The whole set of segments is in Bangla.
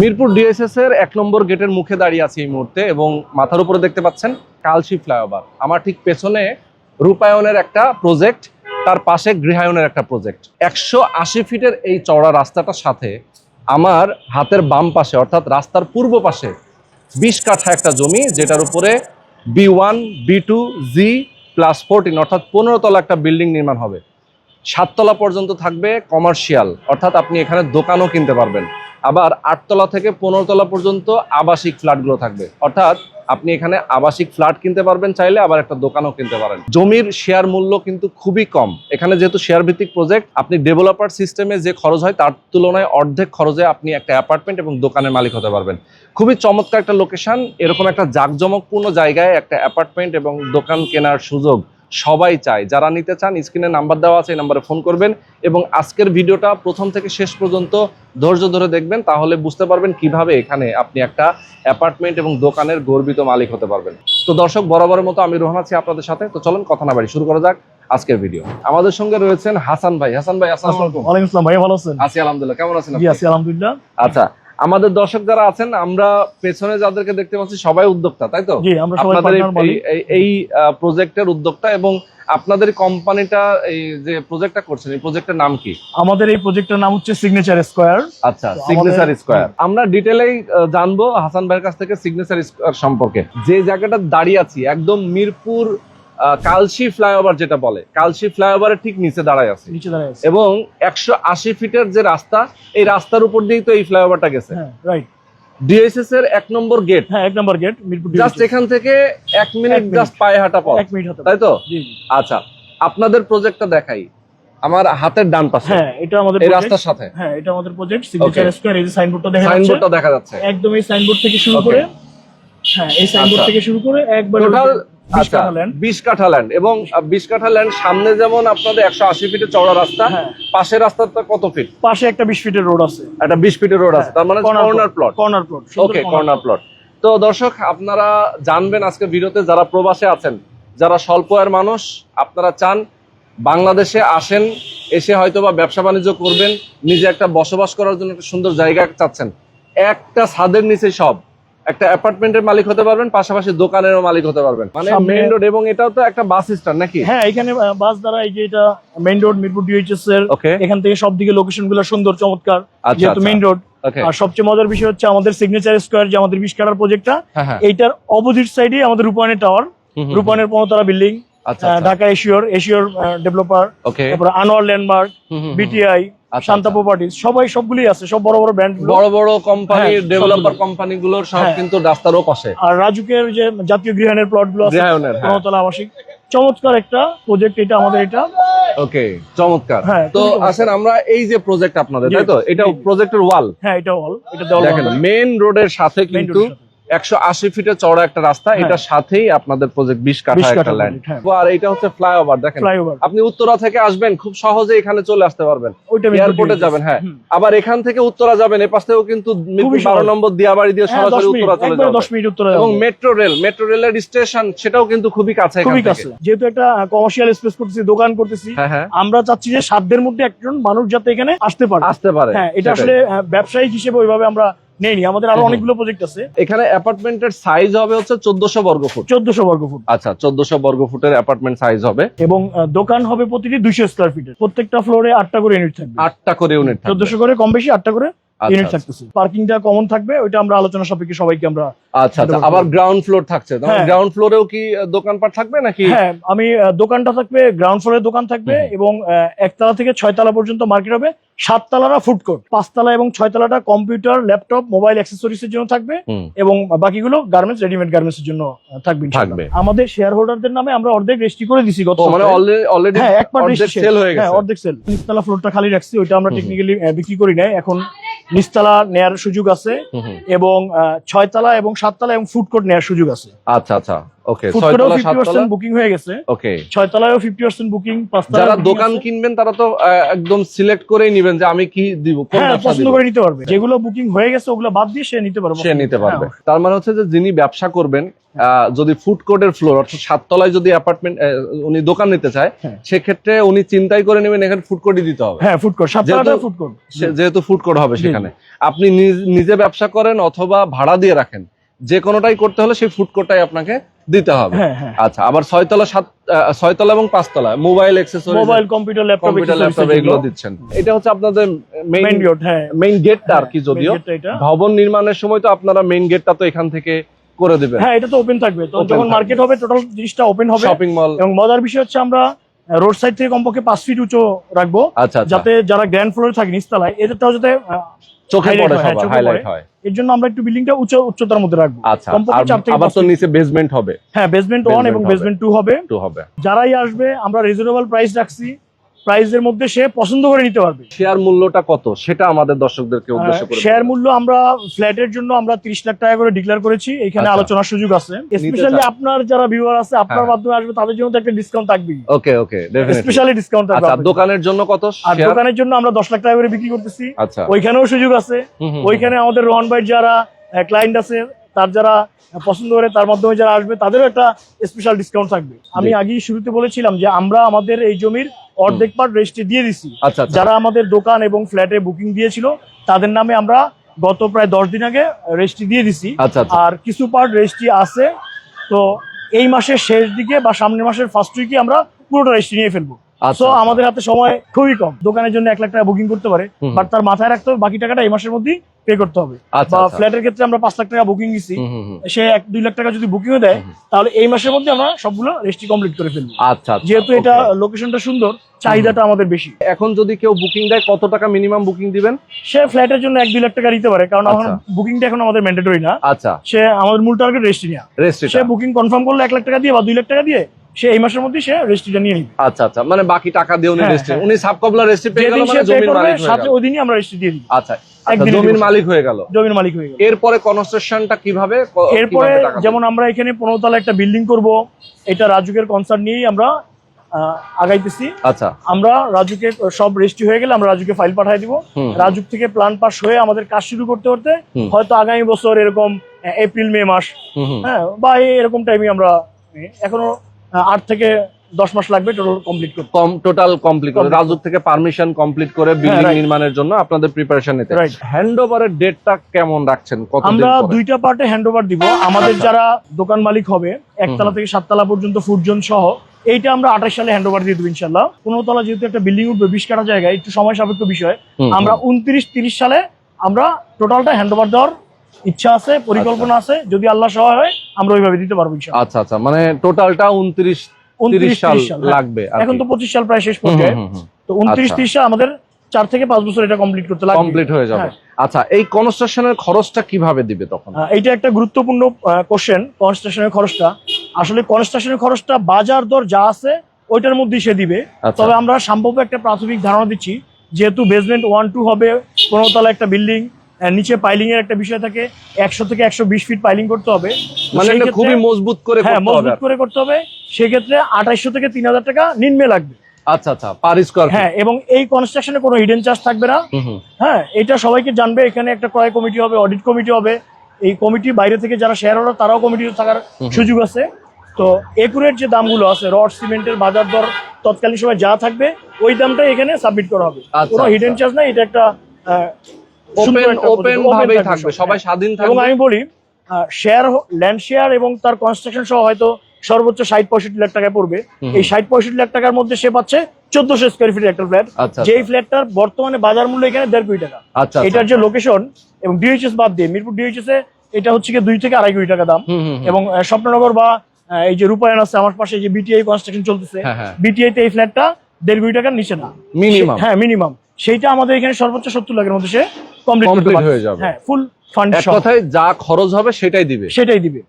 মিরপুর ডিএসএস এর এক নম্বর গেটের মুখে দাঁড়িয়ে আছি এই মুহূর্তে এবং মাথার উপরে দেখতে পাচ্ছেন কালশি ফ্লাইওভার। আমার ঠিক পেছনে রূপায়ণের একটা প্রজেক্ট তার পাশে গৃহায়নের একটা প্রজেক্ট একশো আশি ফিটের এই চওড়া রাস্তাটার সাথে আমার হাতের বাম পাশে, অর্থাৎ রাস্তার পূর্ব পাশে বিশ কাঠা একটা জমি, যেটার উপরে B one B two G plus fourteen অর্থাৎ পনেরো তলা একটা বিল্ডিং নির্মাণ হবে। সাততলা পর্যন্ত থাকবে কমার্শিয়াল অর্থাৎ আপনি এখানে দোকানও কিনতে পারবেন। আবার আটতলা থেকে পনেরো তলা পর্যন্ত আবাসিক ফ্ল্যাটগুলো থাকবে। অর্থাৎ আপনি এখানে আবাসিক ফ্ল্যাট কিনতে পারবেন, চাইলে আবার একটা দোকানও কিনতে পারেন। জমির শেয়ার মূল্য কিন্তু খুবই কম। এখানে যেহেতু শেয়ার ভিত্তিক প্রজেক্ট আপনি ডেভেলপার সিস্টেমে যে খরচ হয় তার তুলনায় অর্ধেক খরচে আপনি একটা অ্যাপার্টমেন্ট এবং দোকানের মালিক হতে পারবেন। খুবই চমৎকার একটা লোকেশন এরকম একটা জাঁকজমকপূর্ণ জায়গায় একটা অ্যাপার্টমেন্ট এবং দোকান কেনার সুযোগ। সবাই চায়। যারা নিতে চান স্ক্রিনে নাম্বার দেওয়া আছে এই নাম্বারে ফোন করবেন এবং আজকের ভিডিওটা প্রথম থেকে শেষ পর্যন্ত ধৈর্য ধরে দেখবেন তাহলে বুঝতে পারবেন কীভাবে এখানে আপনি একটা অ্যাপার্টমেন্ট এবং দোকানের গর্বিত মালিক হতে পারবেন। তো দর্শক বরাবরের মতো আমি রোহান আছি আপনাদের সাথে। তো চলুন কথা না বাড়ি শুরু করা যাক আজকের ভিডিও। আমাদের সঙ্গে রয়েছেন হাসান ভাই। হাসান ভাই আসসালামু আলাইকুম। আসসালাম ভাই ভালো আছেন? আছি আলহামদুলিল্লাহ। কেমন আছেন আপনি? আছি আলহামদুলিল্লাহ। আচ্ছা আমাদের দর্শক যারা আছেন আমরা পেছনে যাদেরকে দেখতে পাচ্ছি সবাই উদ্যোক্তা তাই তো? আমরা আপনাদের এই- প্রজেক্টের উদ্যোক্তা এবং আপনাদের কোম্পানিটা এই যে প্রজেক্টটা করছেন এই প্রজেক্টের নাম কি? আমাদের এই প্রজেক্টের নাম হচ্ছে সিগনেচার স্কোয়ার আচ্ছা সিগনেচার স্কোয়ার আমরা ডিটেলেই জানব হাসান ভাইয়ের কাছ থেকে সিগনেচার স্কোয়ার সম্পর্কে। যে জায়গাটা দাঁড়িয়ে আছি একদম মিরপুর কালশি ফ্লাইওভার যেটা বলে কালশি ফ্লাইওভারের ঠিক নিচে দাঁড়ায় আছি। নিচে দাঁড়ায় আছে। এবং একশো আশি ফিটের যে রাস্তা এই রাস্তার উপর দিয়েই তো এই ফ্লাইওভারটা গেছে। হ্যাঁ রাইট ডিএসএস এর এক নম্বর গেট হ্যাঁ এক নম্বর গেট মিরপুর জাস্ট এখান থেকে এক মিনিট জাস্ট পায়ে হাঁটা পথ। এক মিনিট হতে তাই তো। আচ্ছা আপনাদের প্রজেক্টটা দেখাই। আমার হাতের ডান পাশে। হ্যাঁ এটা আমাদের এই রাস্তার সাথে। হ্যাঁ এটা আমাদের প্রজেক্ট সিগনেচার স্কোয়ার এই যে সাইনবোর্ডটা দেখা যাচ্ছে। সাইনবোর্ডটা দেখা যাচ্ছে। একদম এই সাইনবোর্ড থেকে শুরু করে হ্যাঁ এই সাইনবোর্ড আচ্ছা। থেকে শুরু করে একবার টোটাল আচ্ছা বিশ কাঠা ল্যান্ড এবং বিশ কাঠা ল্যান্ড সামনে যেমন আপনাদের একশো আশি ফিটের চওড়া রাস্তা হ্যাঁ। রাস্তাটা কত ফিট পাশে একটা বিশ ফিটের রোড আছে। একটা বিশ ফিটের রোড আছে তার মানে corner plot corner plot okay corner plot তো দর্শক আপনারা জানবেন আজকে ভিডিওতে যারা প্রবাসে আছেন যারা স্বল্প আয়ের মানুষ আপনারা চান বাংলাদেশে আসেন এসে হয়তো বা ব্যবসা বাণিজ্য করবেন নিজে একটা বসবাস করার জন্য একটা সুন্দর জায়গা চাচ্ছেন। একটা ছাদের নিচে সব। একটা অ্যাপার্টমেন্টের মালিক হতে পারবেন পাশাপাশি দোকানেরও মালিক হতে পারবেন। মানে মেইন রোড এবং এটাও তো একটা বাস স্ট্যান্ড নাকি? হ্যাঁ এখানে বাস দ্বারা এই যে এটা মেইন রোড মিরপুর ডিএইচএস এর। এখান থেকে সব দিকে লোকেশনগুলো সুন্দর চমৎকার আচ্ছা যেহেতু মেইন রোড আর সবচেয়ে মজার বিষয় হচ্ছে আমাদের সিগনেচার স্কোয়ার যে আমাদের বিশ কাটার প্রজেক্টটা হ্যাঁ হ্যাঁ। এইটার অপোজিট সাইডে আমাদের রূপায়ণের টাওয়ার রূপায়ণের পনেরোতলা বিল্ডিং আচ্ছা আচ্ছা। ঢাকা এশিওর এশিওর ডেভেলপার তারপরে আনোয়ার ল্যান্ডমার্ক। বিটিআই আচ্ছা, শান্তা আচ্ছা। প্রপার্টিজ সবাই সবগুলি আছে সব বড় বড় ব্র্যান্ড বড় বড় কোম্পানি হ্যাঁ, ডেভেলপার কোম্পানিগুলোর সব হ্যাঁ। কিন্তু রাস্তার পাশে। আর রাজুকের যে জাতীয় গৃহায়নের প্লটগুলো আছে গৃহায়নের হ্যাঁ। আবাসিক চমৎকার একটা প্রজেক্ট এটা আমাদের এটা। ওকে চমৎকার। তো আসেন আমরা এই যে প্রজেক্ট আপনাদের তাই তো? এটা। প্রজেক্টের ওয়াল হ্যাঁ এটা এটা দেখেন মেইন রোডের সাথে কিন্তু একশো আশি ফিটের চওড়া একটা রাস্তা হ্যাঁ। এটার সাথেই আপনাদের প্রজেক্ট বিশ কাঠা একটা ল্যান্ড। আর এটা হচ্ছে ফ্লাইওভার দেখেন। আপনি উত্তরা থেকে আসবেন খুব সহজে এখানে চলে আসতে পারবেন। এয়ারপোর্টে যাবেন হ্যাঁ। আবার এখান থেকে উত্তরা যাবেন এ পাশ থেকেও কিন্তু বারো। নম্বর দিয়াবাড়ি দিয়ে হ্যাঁ, সরাসরি উত্তরা চলে একবারে যাবে 10 মিনিট উত্তরে এবং মেট্রো রেল মেট্রো রেলের স্টেশন সেটাও কিন্তু খুবই কাছে খুবই কাছে। যেহেতু একটা কমার্শিয়াল স্পেস করতেছি দোকান করতেছি হ্যাঁ আমরা চাচ্ছি যে সাধ্যের মধ্যে একজন মানুষ যাতে এখানে আসতে পারে। আসতে পারে। হ্যাঁ এটা। আসলে ব্যবসায়িক হিসেবে ওইভাবে আমরা নেইনি আমাদের আরও অনেকগুলো প্রজেক্ট আছে। এখানে অ্যাপার্টমেন্টের সাইজ হবে হচ্ছে চোদ্দশো বর্গ ফুট। চোদ্দশো বর্গ ফুট। আচ্ছা চোদ্দশো বর্গ ফুটের অ্যাপার্টমেন্ট সাইজ হবে। এবং দোকান হবে প্রতিটি দুইশো স্কোয়ার ফিটের প্রত্যেকটা ফ্লোরে আটটা করে ইউনিট থাকবে। আটটা করে ইউনিট চোদ্দশো করে কম বেশি আটটা করে ইউনিট আচ্ছা। থাকতেছে। পার্কিংটা কমন থাকবে ওইটা আমরা আলোচনা সাপেক্ষে সবাইকে আমরা আচ্ছা আচ্ছা। আবার গ্রাউন্ড ফ্লোর থাকছে। হ্যাঁ। গ্রাউন্ড ফ্লোরেও কি দোকানপাট থাকবে নাকি? হ্যাঁ আমি দোকানটা থাকবে গ্রাউন্ড ফ্লোরে দোকান থাকবে এবং একতলা থেকে ছয়তলা পর্যন্ত মার্কেট হবে। সাততলারা ফুড কোর্ট পাঁচতলা এবং ছয়তলাটা কম্পিউটার ল্যাপটপ মোবাইল অ্যাক্সেসরিজ এর জন্য থাকবে এবং বাকিগুলো গার্মেন্টস রেডিমেড গার্মেন্টস এর জন্য থাকবে থাকবে। আমাদের শেয়ার হোল্ডারদের নামে আমরা অর্ধেক রেজিস্ট্রি করে দিছি গত মানে অলরেডি হ্যাঁ একবার অর্ধেক সেল হয়ে হ্যাঁ গেছে। অর্ধেক সেল নিচতলা ফ্লোরটা খালি রাখছি ওইটা আমরা। টেকনিক্যালি বিক্রি করি নাই। এখন নিচতলা নেয়ার সুযোগ আছে। এবং ছয়তলা এবং সাততলা এবং ফুড কোর্ট নেয়ার সুযোগ আছে আচ্ছা আচ্ছা okay food fifty percent booking হয়ে গেছে। ওকে ছয়তলায়ও ফিফটি পার্সেন্ট বুকিং যারা দোকান কিনবেন তারা তো একদম সিলেক্ট করেই নিবেন যে আমি কি দিব হ্যাঁ পছন্দ করে নিতে পারবে। যেগুলো বুকিং হয়ে গেছে ওগুলো বাদ দিয়ে সে নিতে পারবে। সে নিতে পারবে। হ্যাঁ, তার মানে হচ্ছে যে যিনি ব্যবসা করবেন আহ, যদি ফুড কোর্টের ফ্লোর অর্থাৎ সাততলায় যদি অ্যাপার্টমেন্ট উনি দোকান নিতে চায় হ্যাঁ। সেক্ষেত্রে উনি চিন্তাই করে নেবেন এখানে ফুড কোর্টই দিতে হবে। হ্যাঁ ফুড কোর্ট সাততলাটা যেহেতু- ফুড কোর্ট যেহেতু ফুড কোর্ট হবে সেখানে। আপনি নিজ- নিজে ব্যবসা করেন অথবা ভাড়া দিয়ে রাখেন যে কোনোটাই করতে হলে সেই ফুড কোর্টটাই আপনাকে দিতে হবে। হ্যাঁ হ্যাঁ। আচ্ছা আবার ছয়তলা সাত ছয়তলা এবং পাঁচতলা mobile accessory mobile computer laptop computer laptop এগুলো। দিচ্ছেন। এটা হচ্ছে আপনাদের মেইন রোড হ্যাঁ। মেইন গেটটা আর কি যদিও। টা এটা। ভবন নির্মাণের সময় তো আপনারা মেইন গেটটা তো এখান থেকে করে দিবেন। হ্যাঁ এটা তো ওপেন থাকবে। তো যখন মার্কেট হবে টোটাল জিনিসটা ওপেন হবে। শপিং মল এবং মজার বিষয় হচ্ছে আমরা রোড সাইড থেকে কমপক্ষে পাঁচ ফিট উঁচু রাখব। আচ্ছা আচ্ছা। যাতে যারা গ্র্যান্ড ফ্লোরে থাকে নিচতলায় এদেরটাও যাতে চোখে পড়ে হয়, সবার হাইলাইট হয়। এর জন্য আমরা একটু বিল্ডিংটা উচ্চ উচ্চতার মধ্যে রাখব। আচ্ছা আবার তো নিচে বেসমেন্ট হবে। হ্যাঁ বেসমেন্ট 1 এবং বেসমেন্ট টু হবে। 2 হবে। যারাই আসবে আমরা রিজনেবল প্রাইস রাখছি। প্রাইসের মধ্যে সে পছন্দ করে নিতে পারবে। শেয়ার মূল্যটা কত? সেটা আমাদের দর্শকদেরকে উদ্দেশ্য করে শেয়ার মূল্য আমরা ফ্ল্যাটের জন্য আমরা 30 লাখ টাকা করে ডিক্লেয়ার করেছি। এখানে আচ্ছা। আলোচনার সুযোগ আছে। স্পেশালি আপনার যারা ভিউয়ার আছে আপনার হ্যাঁ। মাধ্যমে আসবে তাদের জন্য তো একটা ডিসকাউন্ট থাকবে ওকে ওকে স্পেশালি ডিসকাউন্ট থাকবে আচ্ছা দোকানের জন্য কত আর দোকানের জন্য আমরা 10 লাখ টাকা করে বিক্রি করতেছি। আচ্ছা। ওইখানেও সুযোগ আছে। ওইখানে আমাদের রোহন ভাই যারা ক্লায়েন্ট আছে তার যারা পছন্দ করে তার মাধ্যমে যারা আসবে তাদেরও একটা স্পেশাল ডিসকাউন্ট থাকবে। আমি আগেই শুরুতে বলেছিলাম যে আমরা আমাদের এই জমির অর্ধেক পার্ট রেজিস্ট্রি দিয়ে দিছি। আচ্ছা আচ্ছা। যারা আমাদের দোকান এবং ফ্ল্যাটে বুকিং দিয়েছিল তাদের নামে আমরা গত প্রায় দশ দিন আগে রেজিস্ট্রি দিয়ে দিছি। আচ্ছা আর কিছু পার্ট রেজিস্ট্রি আছে। তো এই মাসের শেষ দিকে বা সামনের মাসের ফার্স্ট উইকে আমরা পুরোটা রেজিস্ট্রি নিয়ে ফেলব। সো আমাদের হাতে সময় খুবই কম। দোকানের জন্য এক লাখ টাকা বুকিং করতে পারে। বাট তার মাথায় রাখতে হবে বাকি টাকাটা এই মাসের মধ্যেই পে করতে হবে। আচ্ছা বা আচ্ছা। ফ্ল্যাটের ক্ষেত্রে আমরা পাঁচ লাখ টাকা বুকিং দিচ্ছি। সে এক দুই লাখ টাকা যদি বুকিং দেয় তাহলে এই মাসের মধ্যে আমরা সবগুলো রেজিস্ট্রি কমপ্লিট করে ফেলব। আচ্ছা আচ্ছা, যেহেতু এটা. লোকেশনটা সুন্দর চাহিদাটা আমাদের বেশি। এখন যদি কেউ বুকিং দেয় কত টাকা মিনিমাম বুকিং দিবেন? সে ফ্ল্যাটের জন্য এক দুই লাখ টাকা দিতে পারে কারণ এখন আচ্ছা। বুকিংটা এখন আমাদের ম্যান্ডেটরি না। আচ্ছা। সে আমাদের মূল টার্গেট রেজিস্ট্রি রেস্ট সে বুকিং কনফার্ম করলে এক লাখ টাকা দিয়ে বা দুই লাখ টাকা দিয়ে সে এই মাসের মধ্যেই সে রেজিস্ট্রিটা নিয়ে নিবে। আচ্ছা আচ্ছা মানে বাকি টাকা দিয়ে উনি হ্যাঁ, হ্যাঁ। উনি সাব কবলা রেস্ট পেয়ে গেল মানে জমির মালিক হয়ে গেল। ওই দিনই আমরা রেজিস্ট্রি দিয়ে দিই আচ্ছা আচ্ছা জমির মালিক হয়ে গেল। জমির মালিক হয়ে গেল। এরপরে কনস্ট্রাকশনটা কীভাবে এরপরে যেমন আমরা এখানে পনেরো তলা একটা বিল্ডিং করব এটা রাজুকের কনসার্ট নিয়েই আমরা আগাইতেছি। আচ্ছা। আমরা রাজুকে সব রেজিস্ট্রি হয়ে গেলে আমরা রাজুকে ফাইল পাঠিয়ে দিব। রাজুক থেকে প্ল্যান পাস হয়ে আমাদের কাজ শুরু করতে করতে হয়তো আগামী বছর এরকম এপ্রিল মে মাস। হ্যাঁ বা এরকম টাইমে আমরা এখনও আট থেকে দশ মাস লাগবে টোটাল কমপ্লিট করতে। কম টোটাল কমপ্লিট করে। রাজুক থেকে পারমিশন কমপ্লিট করে বিল্ডিং নির্মাণের জন্য আপনাদের প্রিপারেশন নিতে। Right. হ্যান্ড ওভারের ডেটটা কেমন রাখছেন? কত আমরা দুইটা পার্টে হ্যান্ড ওভার দিব। আমাদের। যারা দোকান মালিক হবে একতলা থেকে সাততলা পর্যন্ত ফুড জোন সহ এইটা আমরা আঠাশ সালে হ্যান্ড ওভার দিয়ে দেবো ইনশাল্লাহ পনেরো তলা যেহেতু একটা বিল্ডিং উঠবে বিশ কাটা জায়গা একটু সময় সাপেক্ষ বিষয়। আমরা উনত্রিশ তিরিশ সালে আমরা টোটালটা হ্যান্ড ওভার দেওয়ার ইচ্ছা আছে পরিকল্পনা আছে যদি আল্লাহ সহায় হয় আমরা ওইভাবে দিতে পারব আচ্ছা আচ্ছা মানে টোটালটা উনত্রিশ তিরিশ 29 সাল 30 সাল, হ্যাঁ। লাগবে এখন তো পঁচিশ সাল প্রায় শেষ পর্যায়ে। তো উনত্রিশ আচ্ছা। তিরিশ সাল আমাদের চার থেকে পাঁচ বছর এটা কমপ্লিট করতে লাগবে। কমপ্লিট হয়ে যাবে। হ্যাঁ। আচ্ছা এই কনস্ট্রাকশনের খরচটা কীভাবে দিবে তখন? আহ, এইটা একটা গুরুত্বপূর্ণ কোশ্চেন কনস্ট্রাকশনের খরচটা। আসলে কনস্ট্রাকশনের খরচটা বাজার দর যা আছে ওইটার মধ্যে সে দিবে। আচ্ছা। তবে আমরা সম্ভাব্য একটা প্রাথমিক ধারণা দিচ্ছি যেহেতু বেসমেন্ট ওয়ান টু হবে পনেরো তলা একটা বিল্ডিং নিচে পাইলিং এর একটা বিষয় থাকে একশো থেকে একশো বিশ ফিট পাইলিং করতে হবে। মানে খুবই মজবুত করে হ্যাঁ মজবুত করে করতে হবে। সেক্ষেত্রে আঠাইশশো থেকে তিন হাজার টাকা নিম্নে লাগবে। আচ্ছা আচ্ছা পার স্কোয়ার হ্যাঁ এবং এই কনস্ট্রাকশনে কোনো হিডেন চার্জ থাকবে না। হ্যাঁ এটা সবাইকে জানবে এখানে একটা ক্রয় কমিটি হবে অডিট কমিটি হবে। এই কমিটি বাইরে থেকে যারা শেয়ার হোল্ডার তারাও কমিটিতে থাকার সুযোগ আছে। তো একুরেট যে দামগুলো আছে রড সিমেন্টের বাজার দর তৎকালীন সময় যা থাকবে ওই দামটাই এখানে সাবমিট করা হবে। আচ্ছা, কোনো হিডেন আচ্ছা। চার্জ নাই এটা একটা ওপেন ওপেন ভাবেই থাকবে সবাই হ্যাঁ। স্বাধীন এবং থাকবে আমি বলি শেয়ার ল্যান্ড শেয়ার এবং তার কনস্ট্রাকশন সহ হয়তো সর্বোচ্চ ষাট পঁয়ষট্টি লাখ টাকায় পড়বে এই ষাট পঁয়ষট্টি লাখ টাকার মধ্যে সে পাচ্ছে চোদ্দশো স্কোয়ার ফিট একটা ফ্ল্যাট আচ্ছা যেই ফ্ল্যাটটার বর্তমানে বাজার মূল্য এখানে দেড় কোটি টাকা আচ্ছা আচ্ছা। এটার যে লোকেশন এবং ডিএইচএস বাদ দিয়ে মিরপুর ডিএইচএস এ এটা হচ্ছে কি দুই থেকে আড়াই কোটি টাকা দাম। এবং স্বপ্ননগর বা এই যে রূপায়ণ আছে আমার পাশে যে বিটিআই কনস্ট্রাকশন চলতেছে হ্যাঁ, হ্যাঁ। বিটিআই তে এই ফ্ল্যাটটা দেড় কোটি টাকার নিচে না Minimum? হ্যাঁ মিনিমাম সেইটা আমাদের এখানে সর্বোচ্চ সত্তর লাখের মধ্যে সে কমপ্লিট করতে Complete পারবে। হয়ে যাবে। হ্যাঁ ফুল ফান্ড এক কথায় যা খরচ হবে সেটাই দিবে। সেটাই দিবে।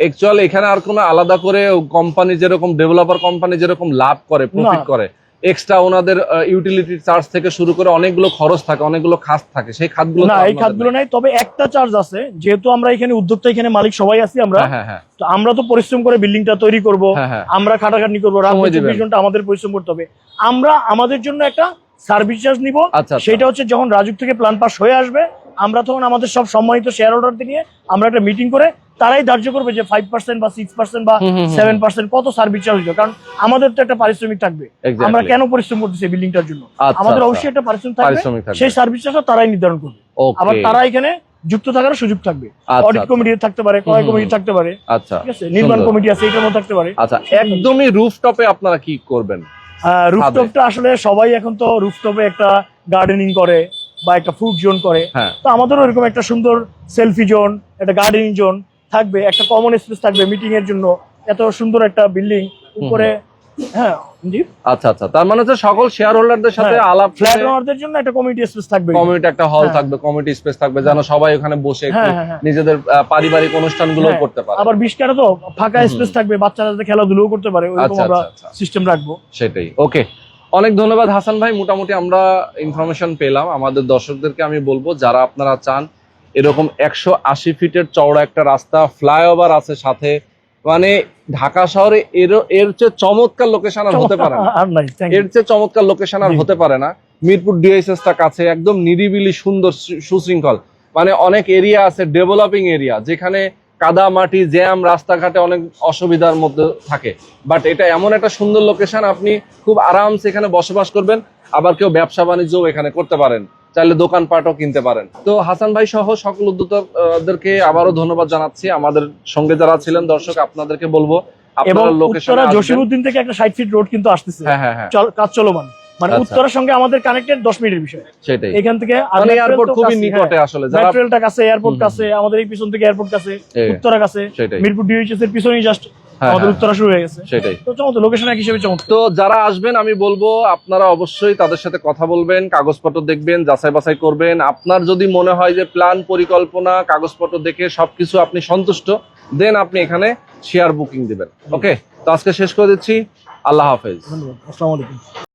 অ্যাকচুয়াল এখানে আর কোনো আলাদা করে কোম্পানি যেরকম ডেভেলপার কোম্পানি যেরকম লাভ করে প্রফিট করে এক্সট্রা ওনাদের ইউটিলিটি চার্জ থেকে শুরু করে অনেকগুলো খরচ থাকে অনেকগুলো খাত থাকে সেই খাতগুলো না এই খাতগুলো নাই। তবে একটা চার্জ আছে যেহেতু আমরা এখানে উদ্যোক্তা এখানে মালিক সবাই আছি আমরা নেই। হ্যাঁ হ্যাঁ। তো আমরা তো পরিশ্রম করে বিল্ডিংটা তৈরি করব হ্যাঁ হ্যাঁ। আমরা খাটাখাটনি করব রাত। ঘণ্টা আমাদের পরিশ্রম করতে হবে। আমরা আমাদের জন্য একটা সার্ভিস চার্জ নিব। আচ্ছা আচ্ছা। সেটা হচ্ছে যখন রাজুক থেকে প্ল্যান পাস হয়ে আসবে আমরা তখন আমাদের সব সম্মানিত শেয়ার হোল্ডারদের নিয়ে আমরা একটা মিটিং করে তারাই ধার্য করবে যে ফাইভ পার্সেন্ট বা সিক্স পার্সেন্ট বা সেভেন পার্সেন্ট কত সার্ভিস চার্জ দিতে কারণ আমাদের তো একটা পারিশ্রমিক থাকবে। আমরা কেন পরিশ্রম করতেছি বিল্ডিংটার জন্য? আচ্ছা, আমাদের। অবশ্যই একটা পারিশ্রমিক থাকবে। সেই সার্ভিস চার্জটা তারাই নির্ধারণ করবে। আবার তারা এখানে যুক্ত থাকার সুযোগ থাকবে। অডিট। কমিটি থাকতে পারে ক্রয় কমিটি থাকতে পারে। আচ্ছা ঠিক আছে? নির্মাণ কমিটি আছে এটার মধ্যে থাকতে পারে। আচ্ছা একদমই রুফটপে আপনারা কি করবেন? রুফটপটা আসলে সবাই এখন তো রুফটপে একটা গার্ডেনিং করে বা একটা ফুড জোন করে। হ্যাঁ। তো আমাদেরও এরকম একটা সুন্দর সেলফি জোন একটা গার্ডেনিং জোন থাকবে একটা কমন স্পেস থাকবে মিটিং এর জন্য। এত সুন্দর একটা বিল্ডিং উপরে হ্যাঁ জি। আচ্ছা আচ্ছা। তার মানে হচ্ছে সকল শেয়ার হোল্ডারদের সাথে হ্যাঁ, আলাপ ফ্ল্যাট ওনারদের জন্য একটা কমিটি স্পেস থাকবে। কমিটি একটা হল হ্যাঁ। থাকবে কমিটি স্পেস থাকবে যেন সবাই ওখানে বসে একটু হ্যাঁ। নিজেদের পারিবারিক অনুষ্ঠানগুলো করতে পারে। আবার বিশ কাটা তো ফাঁকা স্পেস থাকবে বাচ্চারা যাতে খেলাধুলাও করতে পারে ওইরকম আচ্ছা, আমরা। সিস্টেম রাখব। সেটাই। ওকে অনেক ধন্যবাদ হাসান ভাই মোটামুটি আমরা ইনফরমেশন পেলাম। আমাদের দর্শকদেরকে আমি বলব যারা আপনারা চান এরকম একশো আশি ফিটের চওড়া একটা রাস্তা ফ্লাইওভার আছে সাথে মানে ঢাকা শহরে এর এর চেয়ে চমৎকার লোকেশন আর হতে পারে না। এর চেয়ে চমৎকার লোকেশন আর হতে পারে না। মিরপুর ডিএসএস টা কাছে একদম নিরিবিলি সুন্দর সুশৃঙ্খল। মানে অনেক এরিয়া আছে ডেভেলপিং এরিয়া যেখানে কাদা মাটি জ্যাম রাস্তাঘাটে অনেক অসুবিধার মধ্যে থাকে। বাট এটা এমন একটা সুন্দর লোকেশন আপনি খুব আরামসে এখানে বসবাস করবেন আবার কেউ ব্যবসা বাণিজ্যও এখানে করতে পারেন। চাইলে দোকানপাটও কিনতে পারেন। তো হাসান ভাই সহ সকল উদ্যোক্তাদেরকে আবারও ধন্যবাদ জানাচ্ছি। আমাদের সঙ্গে যারা ছিলেন দর্শক আপনাদেরকে বলব আপনারা লোকেশনে উত্তরা জসিমউদ্দিন থেকে একটা ফিট রোড কিন্তু আসতেছে। হ্যাঁ হ্যাঁ হ্যাঁ। কাজ চলমান। মানে আচ্ছা। উত্তরার সঙ্গে আমাদের কানেক্টেড দশ মিনিটের বিষয়। সেটাই। এখান থেকে মানে এয়ারপোর্ট খুবই নিকটে আসলে। যারা মেট্রোলটা কাছে এয়ারপোর্ট কাছে আমাদের এই পিছন থেকে এয়ারপোর্ট কাছে উত্তরা কাছে মিরপুর ডিএইচএস এর পিছনেই জাস্ট আমাদের হ্যাঁ, উত্তরা শুরু হয়ে গেছে। সেটাই। তো চমৎকার লোকেশন এক হিসেবে চমৎকার। তো যারা আসবেন আমি বলব আপনারা অবশ্যই তাদের সাথে কথা বলবেন কাগজপত্র দেখবেন যাচাই বাছাই করবেন। আপনার যদি মনে হয় যে প্ল্যান পরিকল্পনা কাগজপত্র দেখে সবকিছু আপনি সন্তুষ্ট দেন আপনি এখানে শেয়ার বুকিং দিবেন। ওকে তো আজকে শেষ করে দিচ্ছি। আল্লাহ হাফেজ। আসসালামু আলাইকুম।